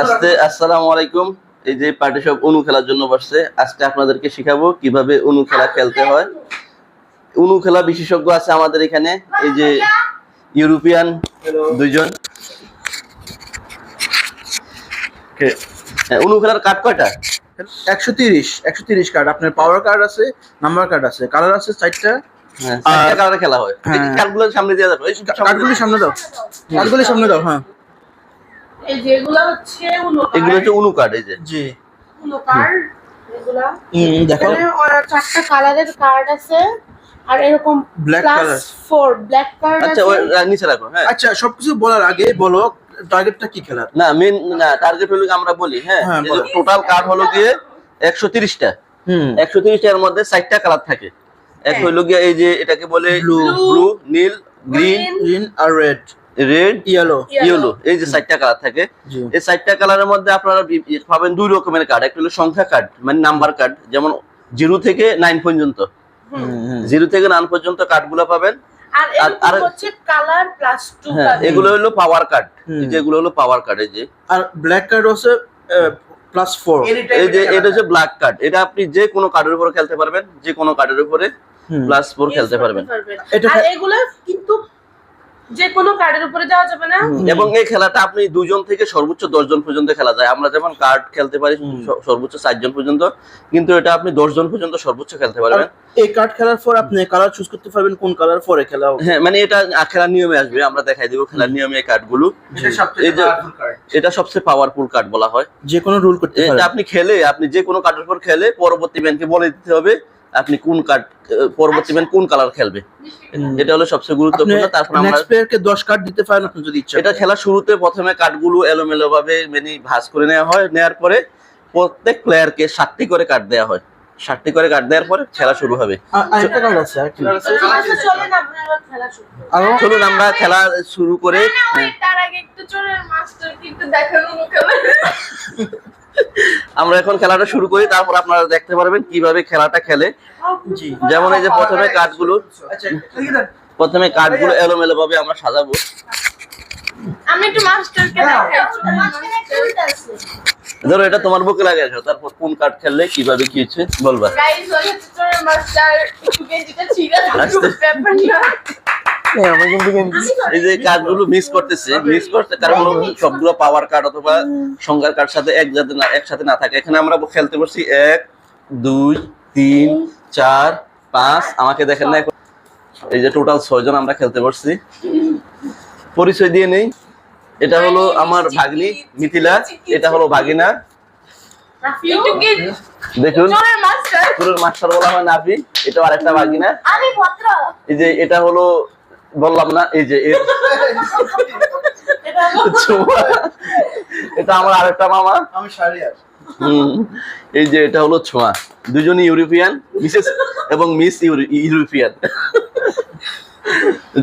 আজকে আসসালামু আলাইকুম। এই যে পার্টি সব অনু খেলার জন্য বসছে আজকে আপনাদেরকে শিখাবো কীভাবে অনু খেলা খেলতে হয়। অনু খেলা বিশেষজ্ঞ আছে আমাদের এখানে এই যে ইউরোপিয়ান দুইজন। হ্যাঁ, অনু খেলার কার্ড কয়টা? একশো তিরিশ একশো তিরিশ কার্ড আপনার পাওয়ার কার্ড আছে নাম্বার কার্ড আছে কালার আছে চারটা। হ্যাঁ খেলা হয়। হ্যাঁ। কার্ডগুলো সামনে দিয়ে যাবে কার্ডগুলি সামনে দাও। কার্ডগুলি সামনে দাও হ্যাঁ। এই হচ্ছে এগুলো হচ্ছে এই যে। জি। উনো এগুলা। হুম, দেখো। চারটা কালারের কার্ড আছে আর এরকম Black plus four black card আচ্ছা ওই নিচে রাখো হ্যাঁ। আচ্ছা সবকিছু বলার আগে বলো টার্গেটটা কি খেলার? না মেন না টার্গেট হলো কি আমরা বলি হ্যাঁ? হ্যাঁ, বলো। টোটাল কার্ড হলো গিয়ে একশো তিরিশটা। হুম। একশো তিরিশটার মধ্যে চারটা কালার থাকে। এক হ্যাঁ। হইল গিয়ে এই যে এটাকে বলে ব্লু নীল গ্রিন আর রেড রেড ইয়েলো ইয়েলো এই যে চারটা কালার থাকে এই চারটা কালারের মধ্যে আপনারা পাবেন দুই রকমের কার্ড একটা হলো সংখ্যা কার্ড মানে নাম্বার কার্ড যেমন জিরো থেকে নাইন পর্যন্ত। জিরো থেকে নাইন পর্যন্ত কার্ডগুলো পাবেন। আর আর- এরকম আর- হচ্ছে কালার প্লাস টু হ্যাঁ এগুলো হলো পাওয়ার কার্ড যেগুলো হলো পাওয়ার কার্ড এই যে। আর ব্ল্যাক কার্ড হচ্ছে প্লাস ফোর এই যে এটা হচ্ছে ব্ল্যাক কার্ড এটা আপনি যে কোনো কার্ডের উপরে খেলতে পারবেন যে কোনো কার্ডের উপরে প্লাস ফোর খেলতে পারবেন। এটা এগুলো কিন্তু যে কোনো কার্ডের উপরে দেওয়া যাবে না। এবং এই খেলাটা আপনি দুজন থেকে সর্বোচ্চ দশজন পর্যন্ত খেলা যায়। আমরা যেমন কার্ড খেলতে পারি সর্বোচ্চ চারজন পর্যন্ত কিন্তু এটা আপনি দশজন পর্যন্ত সর্বোচ্চ খেলতে পারবেন। এই কার্ড খেলার পর আপনি কালার চুজ করতে পারবেন কোন কালার পরে খেলা হ্যাঁ মানে এটা খেলার নিয়মে আসবে। আমরা দেখাই দিব খেলার নিয়মে এই কার্ডগুলো এটা সবচেয়ে পাওয়ারফুল কার্ড বলা হয়। যে কোনো রুল করতে এটা আপনি খেলে আপনি যে কোনো কার্ডের উপর খেলে পরবর্তী ম্যানকে বলে দিতে হবে আপনি কোন কার্ড পরবর্তী ম্যান কোন কালার খেলবে। এটা হলো সবচেয়ে গুরুত্বপূর্ণ তারপর আমরা নেক্সট প্লেয়ারকে 10 কার্ড দিতে পারেন আপনি যদি ইচ্ছা এটা খেলার শুরুতে প্রথমে কার্ডগুলো এলোমেলো ভাবে মানে ভাঁজ করে নেওয়া হয় নেওয়ার পরে প্রত্যেক প্লেয়ারকে সাতটি করে কার্ড দেওয়া হয়। সাতটি করে কার্ড দেওয়ার পরে খেলা শুরু হবে। চলেন আমরা খেলা শুরু করি। চলুন আমরা খেলা শুরু করে না, না, ওই তার আগে একটু চোরের মাস্টারকে একটু দেখানো খেলা আমরা এখন খেলাটা শুরু করি তারপর আপনারা দেখতে পারবেন কীভাবে খেলাটা খেলে। যেমন এই যে প্রথমে কার্ডগুলো আচ্ছা লিখে দেন। প্রথমে কার্ডগুলো এলোমেলো ভাবে আমরা সাজাবো। মাস্টার ধরো এটা তোমার বুকে লাগে তারপর কোন কার্ড খেললে কীভাবে কি হচ্ছে বলবা। না এই যে কার্ডগুলো মিস করতেছে মিস করতে কারণ সবগুলো পাওয়ার কার্ড অথবা কার্ড সাথে এক যাতে না একসাথে না থাকে। এখানে আমরা খেলতে পারছি এক দুই তিন চার পাঁচ আমাকে দেখেন না এখন। এই যে টোটাল আমরা খেলতে পারছি পরিচয় দিয়ে নেই। এটা হলো আমার ভাগ্নি মিথিলা। এটা হলো ভাগিনা। দেখুন মাস্টার বলা হয় নাফি। এটা আরেকটা ভাগিনা। এই যে এটা হলো বললাম না এই যে এটা ছোঁয়া। এটা আমার আরেকটা মামা। আমি এই যে এটা হলো ছোঁয়া দুজনই ইউরোপিয়ান মিসেস এবং মিস ইউরোপিয়ান।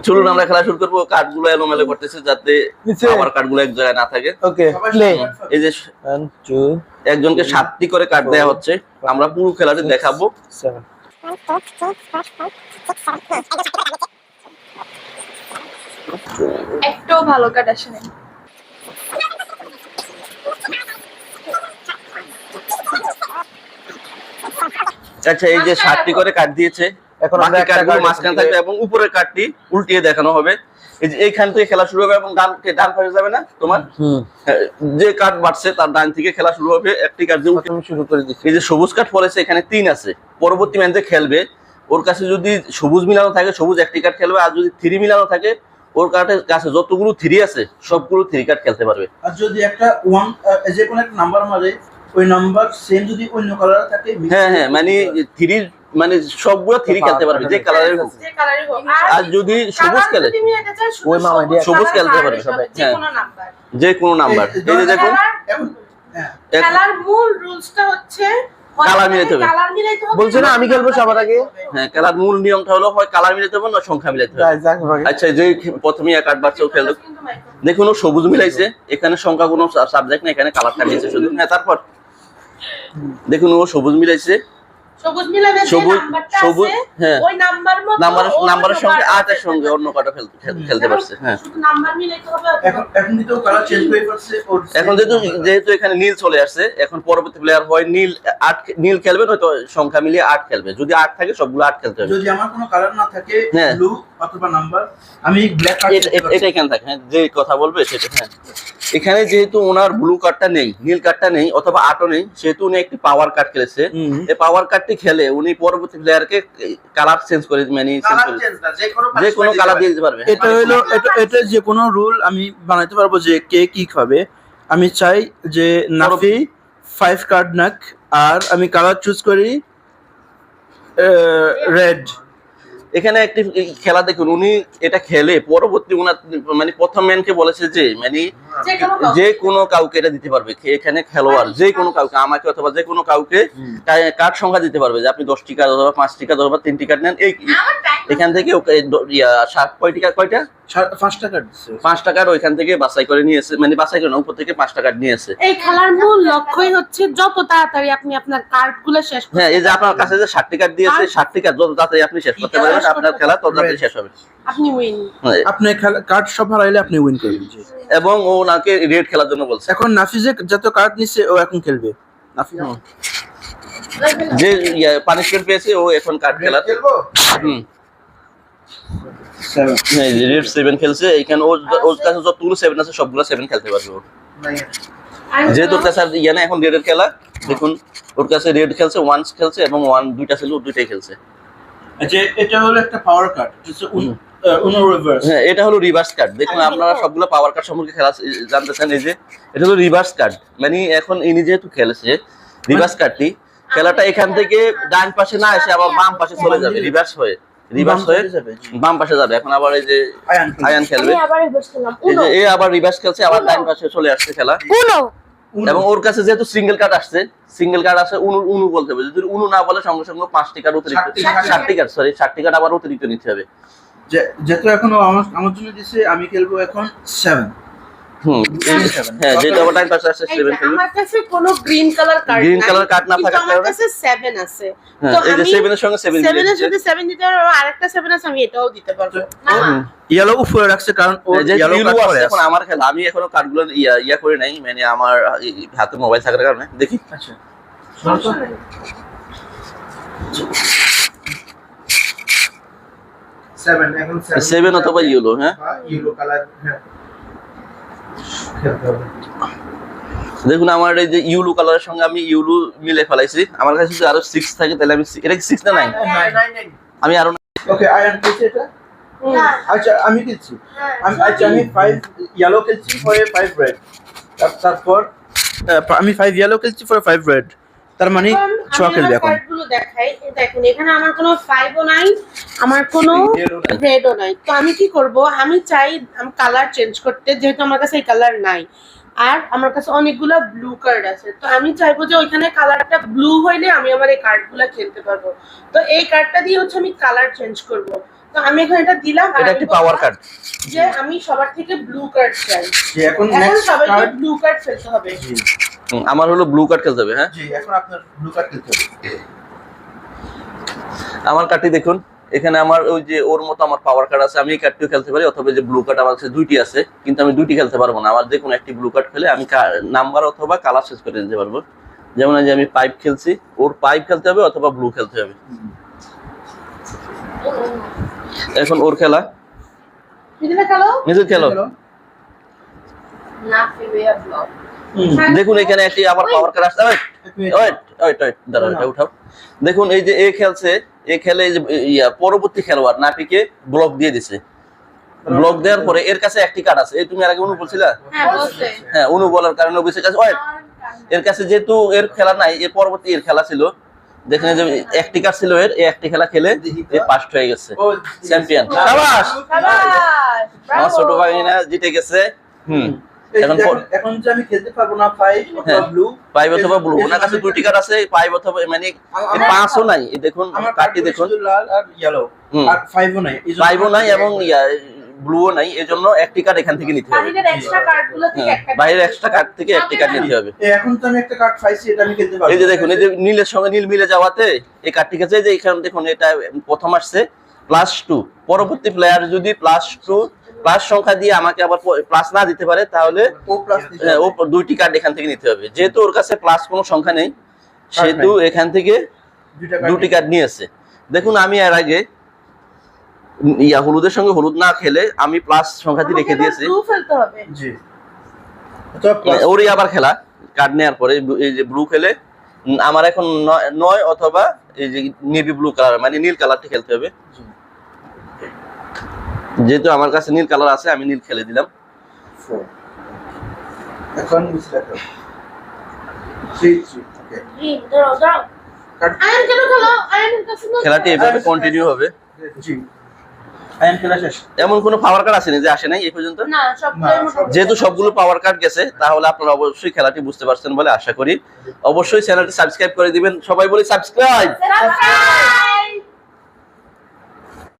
চলুন আমরা খেলা শুরু করব। কার্ডগুলো এলোমেলো করতেছে যাতে। আমার কার্ডগুলো এক জায়গায় না থাকে। ওকে এই যে একজনকে সাতটি করে কার্ড দেওয়া হচ্ছে। আমরা পুরো খেলাটি দেখাবো। একটাও ভালো কাট আসে নাই আচ্ছা এই যে সাতটি করে কার্ড দিয়েছে এখন আমরা card মাঝখানে থাকবে এবং উপরের কার্ডটি উল্টিয়ে দেখানো হবে। এই যে এইখান থেকে খেলা শুরু হবে এবং ডান ডান পাশে যাবে না তোমার? হ্যাঁ, যে কার্ড বাড়ছে তার ডান থেকে খেলা শুরু হবে একটি কার্ড দিয়ে উল্টে আমি শুরু করে দিচ্ছি। এই যে সবুজ কার্ড পড়েছে এখানে তিন আছে। পরবর্তী ম্যাচ যে খেলবে। ওর কাছে যদি সবুজ মিলানো থাকে সবুজ একটি কার্ড খেলবে আর যদি থ্রি মিলানো থাকে ওর কার্ডের কাছে যতগুলো থ্রি আছে সবগুলো থ্রি কার্ড খেলতে পারবে। আর যদি একটা ওয়ান যে কোনো একটা নাম্বার মারে ওই নাম্বার সেম যদি অন্য কালার থাকে হ্যাঁ হ্যাঁ মানে থ্রি মানে সবগুলো থ্রি খেলতে পারবে যে কালারের হোক। যে কালারই হোক। আর যদি সবুজ খেলে ওই মামা দিয়ে সবুজ খেলতে পারবে সবাই, যে হ্যাঁ। নাম্বার যে কোনো নাম্বার এই- যে দেখুন। হ্যাঁ। খেলার মূল রুলসটা হচ্ছে কালার মিলাইতে হবে। বলছে না, আমি খেলব সবার আগে? হ্যাঁ খেলার মূল নিয়মটা হলো হয় কালার মিলাইতে হবে না সংখ্যা মিলাইতে হবে। আচ্ছা যে প্রথমে এক আট বাচ্চাও খেলো দেখুন ও সবুজ মিলাইছে এখানে সংখ্যা কোনো সাবজেক্ট না এখানে কালারটা নিয়েছে শুধু। হ্যাঁ তারপর। দেখুন ও সবুজ মিলাইছে। সবুজ মিলানে সবুজ সবুজ হ্যাঁ। ওই নাম্বার মতো নাম্বার নাম্বারের সঙ্গে আটের সঙ্গে অন্য কাটা খেলতে খেলতে পারছে হ্যাঁ। শুধু নাম্বার মিলাইতে হবে এখন এখন কিন্তু কালার চেঞ্জ করে পারছে এখন যেহেতু যেহেতু এখানে নীল চলে আসছে এখন পরবর্তী প্লেয়ার হয় নীল আট নীল খেলবে নয়তো সংখ্যা মিলিয়ে আট খেলবে। যদি আট থাকে সবগুলো আট খেলতে হবে। যদি আমার কোনো কালার না থাকে হ্যাঁ। ব্লু অথবা নাম্বার আমি ব্ল্যাক কার্ড এটা- এখানে থাকে হ্যাঁ যে কথা বলবে সেটা হ্যাঁ। এখানে যেহেতু ওনার ব্লু কার্ডটা নেই নীল কার্ডটা নেই অথবা আটও নেই সেহেতু উনি একটি পাওয়ার কার্ড খেলেছে। এই পাওয়ার কার্ডটি খেলে উনি পরবর্তী প্লেয়ারকে কালার চেঞ্জ করে মানে চেঞ্জ করে। যে কোনো যে কোনো punishment কালার দিয়ে দিতে পারবে। এটা হলো এটা এটা যে কোনো রুল আমি বানাইতে পারব যে কে কি খাবে। আমি চাই যে নাফি ফাইভ কার্ড নাক আর আমি কালার চুজ করি রেড এখানে একটি খেলা দেখুন উনি এটা খেলে পরবর্তী উনার মানে প্রথম ম্যানকে বলেছে যে মানে যে কোনো কাউকে। এটা দিতে পারবে এখানে খেলোয়াড় যে কোনো কাউকে আমাকে অথবা যে কোনো কাউকে কার্ড সংখ্যা দিতে পারবে যে আপনি দশটি কার্ড অথবা পাঁচটি কার্ড অথবা তিনটি কার্ড নেন এই এখান থেকে ওকে সাত কয়টি? কার্ড কার্ড দিচ্ছে পাঁচ টাকার ওইখান থেকে বাছাই করে নিয়েছে মানে বাছাই করে না উপর থেকে পাঁচ টাকার নিয়েছে এই খেলার মূল লক্ষ্যই হচ্ছে যত তাড়াতাড়ি আপনি আপনার কার্ডগুলো শেষ হ্যাঁ এই যে আপনার কাছে যে ষাটটি কার্ড দিয়েছে কার্ড যত তাড়াতাড়ি আপনি শেষ করতে পারবেন আপনার খেলা তত তাড়াতাড়ি শেষ হবে। আপনি উইন হ্যাঁ, আপনি কার্ড সব হারাইলে আপনি উইন করবেন এবং ও ওনাকে রেড খেলার জন্য বলছে। এখন নাফিজে যত কার্ড নিছে ও এখন খেলবে। নাফি হুম। যে পানিশমেন্ট পেয়েছে ও এখন কার্ড খেলব? হুম। রেড সেভেন খেলছে এখানে ওর ওর কাছে যতগুলো সেভেন আছে সবগুলো সেভেন খেলতে পারবে ও। যেহেতু ওর কাছে আর ইয়ে না এখন রেডের খেলা। দেখুন ওর কাছে রেড খেলছে ওয়ান্স খেলছে এবং ওয়ান দুইটা ছিল দুইটাই খেলছে। যে এটা হলো একটা পাওয়ার কার্ড রিভার্স হ্যাঁ এটা হলো রিভার্স কার্ড দেখুন আপনারা সবগুলো পাওয়ার কার্ড সম্পর্কে খেলা জানতে চান এই যে এটা হলো রিভার্স কার্ড মানে এখন ইনি যেহেতু খেলেছে রিভার্স কার্ডটি খেলাটা এখান থেকে ডান পাশে না এসে আবার বাম পাশে চলে যাবে রিভার্স হয়ে। রিভার্স হয়ে বাম পাশে যাবে এখন আবার এই যে আয়ান আয়ান খেলবে। আমি আবার রিভার্স করলাম এই উনো যে এ আবার রিভার্স খেলছে আবার ডান পাশে চলে আসছে খেলা। এবং ওর কাছে যেহেতু সিঙ্গেল কার্ড আসছে সিঙ্গেল কার্ড আছে উনু উনু বলতে হবে। যদি উনু না বলে সঙ্গে সঙ্গে পাঁচটি কার্ড অতিরিক্ত ষাটটি কার্ড। সরি ষাটটি কার্ড আবার অতিরিক্ত নিতে হবে। যেহেতু এখন আমার আমার জন্য দিছে আমি খেলব এখন সেভেন হুম হ্যাঁ যেহেতু আবার পাশে আসছে এই সেভেন যে, খেলবে আমার কাছে কোনো green colour card Green color card না থাকার আমার কাছে 7 আছে। হ্যাঁ তো এই যে আমি সেভেনের সঙ্গে সেভেন 7 এর সাথে 7 দিতে পারব আরেকটা 7 আছে আমি এটাও দিতে পারব। ইয়েলো উপরে রাখছে কারণ ইয়েলো কার্ড আছে এখন আমার খেলা আমি এখনও কার্ডগুলো ইয়া ইয়া করে নাই মানে আমার হাতে মোবাইল থাকার কারণে। দেখি। আচ্ছা। সেভেন এখন সেভেন অথবা ইউলো হ্যাঁ? ইয়েলো কালার হ্যাঁ। খেলতে হবে দেখুন আমার এই যে ইউলু কালারের সঙ্গে আমি ইউলু মিলে ফেলাইছি। আমার কাছে যদি আরও সিক্স থাকে তাহলে আমি এটা কি সিক্স না নাইন আমি আরও ওকে আয়রন খেলছে এটা? হুম। আচ্ছা আমি দিচ্ছি। আমি আচ্ছা আমি ফাইভ ইয়েলো খেলছি ফর ফাইভ রেড তারপর আমি ফাইভ ইয়েলো খেলছি ফর ফাইভ রেড তার মানে ছ আমি খেলবে এখন। দেখাই। দেখুন এখানে আমার কোনো ফাইভও নাই আমার কোনো। রেডও নাই। তো আমি কি করব? আমি চাই আমি কালার চেঞ্জ করতে যেহেতু আমার কাছে এই কালার নাই। আর আমার কাছে অনেকগুলো ব্লু কার্ড আছে। তো আমি চাইব যে ওইখানে কালারটা ব্লু হইলে আমি আমার এই কার্ডগুলো খেলতে পারব। তো এই কার্ডটা দিয়ে হচ্ছে আমি কালার চেঞ্জ করব। তো আমি এখন এটা দিলাম এটা একটি পাওয়ার কার্ড যে আমি সবার থেকে ব্লু কার্ড চাই। এখন সবাইকে কার্ড ব্লু কার্ড ফেলতে হবে। আমার হলো ব্লু কার্ড খেলতে হবে হ্যাঁ? জি এখন আপনার ব্লু কার্ড খেলতে হবে। আমার কার্ডটি দেখুন এখানে আমার ওই যে ওর মতো আমার পাওয়ার কার্ড আছে আমি এই কার্ডটিও খেলতে পারি অথবা যে ব্লু কার্ড আমার কাছে দুইটি আছে কিন্তু আমি দুইটি খেলতে পারব না। আমার যে কোনো একটি ব্লু কার্ড খেলে আমি নাম্বার অথবা কালার শেষ করে নিতে পারব। যেমন যে আমি পাইপ খেলছি ওর পাইপ খেলতে হবে অথবা ব্লু খেলতে হবে। এখন ওর খেলা। বুঝলে খেলো? না। দেখুন এখানে একটি আবার পাওয়ার কার্ড আসছে। ওয়েট ওয়েট ওয়েট দাঁড়াও এটা উঠাও। দেখুন এই যে এ খেলছে এ খেলে এই যে ইয়া পরবর্তী খেলোয়াড় নাপিকে ব্লক দিয়ে দিছে। ব্লক দেওয়ার পরে এর কাছে একটি কার্ড আছে। এই তুমি আর আগে অনু বলছিলা? হ্যাঁ হ্যাঁ অনু বলার কারণে অবশ্যই কাছে ওয়েট এর কাছে যেহেতু এর খেলা নাই এর পরবর্তী এর খেলা ছিল। দেখেন যে একটি কার্ড ছিল এর এই একটি খেলা খেলে এ পাস্ট হয়ে গেছে। চ্যাম্পিয়ন সাবাস! আমার ছোট ভাগিনা জিতে গেছে। হুম। এখন এখন যে আমি খেলতে পারব না ফাইভ অথবা হ্যাঁ। ব্লু পাইপ অথবা ব্লু ওনার কাছে দুইটি কার্ড আছে অথবা মানে পাঁচও নাই। দেখুন কার্ডটি দেখুন। লাল আর ইয়েলো আর ফাইভও নাই। এই জন্য নাই এবং ব্লুও নাই। এজন্য একটি কার্ড এখান থেকে নিতে হবে। হ্যাঁ, বাইরের এক্সট্রা কার্ড থেকে একটি কার্ড নিতে হবে। এখন তো আমি একটা কার্ড পাইছি এটা আমি খেলতে পারব। এই যে দেখুন এই যে নীলের সঙ্গে নীল মিলে যাওয়াতে এই কার্ডটি গেছে যে এখানে দেখুন এটা প্রথম আসছে প্লাস টু পরবর্তী প্লেয়ার যদি প্লাস টু প্লাস সংখ্যা দিয়ে আমাকে আবার প্লাস না দিতে পারে তাহলে ও প্লাস আহ, ও দুইটি কার্ড এখান থেকে নিতে হবে। যেহেতু ওর কাছে প্লাস কোনো সংখ্যা নেই সেহেতু এখান থেকে দুটি কার্ড নিয়েছে দেখুন আমি এর আগে ইয়া হলুদের সঙ্গে হলুদ না খেলে আমি প্লাস সংখ্যাটি রেখে দিয়েছি। ব্লু ফেলতে হবে। জি। অথবা ওরই আবার খেলা কার্ড নেওয়ার পরে এই যে ব্লু খেলে আমার এখন নয়- নয় অথবা এই যে নেভি ব্লু কালার মানে নীল কালারটি খেলতে হবে। জি। যেহেতু আমার কাছে নীল কালার আছে আমি নীল খেলে দিলাম। এখন খেলাটি এভাবে কন্টিনিউ হবে। জি আইন খেলা শেষ? এমন কোনো পাওয়ার কার্ড আসেনি যে আসে নাই এই পর্যন্ত? যেহেতু সবগুলো পাওয়ার কার্ড গেছে তাহলে আপনারা অবশ্যই খেলাটি বুঝতে পারছেন বলে আশা করি। অবশ্যই চ্যানেলটি সাবস্ক্রাইব করে দিবেন। সবাই বলি সাবস্ক্রাইব!